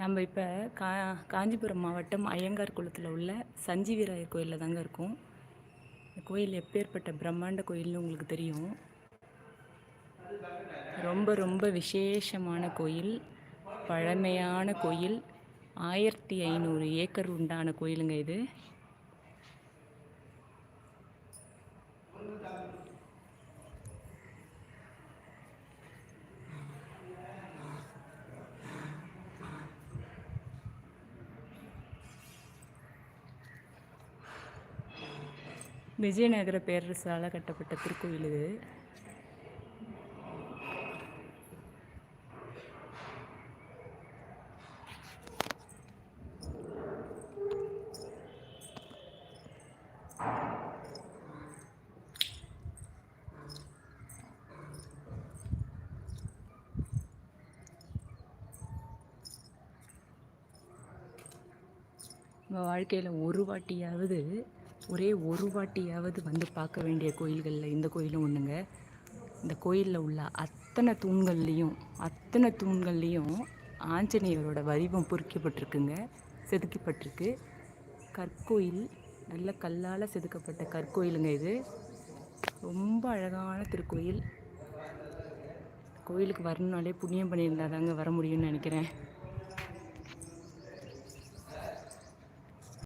நம்ம இப்போ கா காஞ்சிபுரம் மாவட்டம் ஐயங்கார் குளத்தில் உள்ள சஞ்சீவிராயர் கோயிலில் தாங்க இருக்கோம். இந்த கோயில் எப்பேற்பட்ட பிரம்மாண்ட கோயில்னு உங்களுக்கு தெரியும். ரொம்ப ரொம்ப விசேஷமான கோயில் பழமையான கோயில் ஆயிரத்தி ஐநூறு ஏக்கர் உண்டான கோயிலுங்க இது. விஜயநகர பேரரசால் கட்டப்பட்ட திருக்கோயில் இது. நம்ம வாழ்க்கையில் ஒரு வாட்டியாவது ஒரே ஒரு வாட்டியாவது வந்து பார்க்க வேண்டிய கோயில்களில் இந்த கோயிலும் ஒன்றுங்க இந்த கோயிலில் உள்ள அத்தனை தூண்கள்லேயும் அத்தனை தூண்கள்லேயும் ஆஞ்சநேயரோட வடிவம் பொறிக்கப்பட்டிருக்குங்க செதுக்கப்பட்டிருக்கு. கற்கோயில் நல்ல கல்லால் செதுக்கப்பட்ட கற்கோயிலுங்க இது. ரொம்ப அழகான திருக்கோயில். கோயிலுக்கு வரணுனாலே புண்ணியம் பண்ணியிருந்தால் தாங்க வர முடியும்னு நினைக்கிறேன்.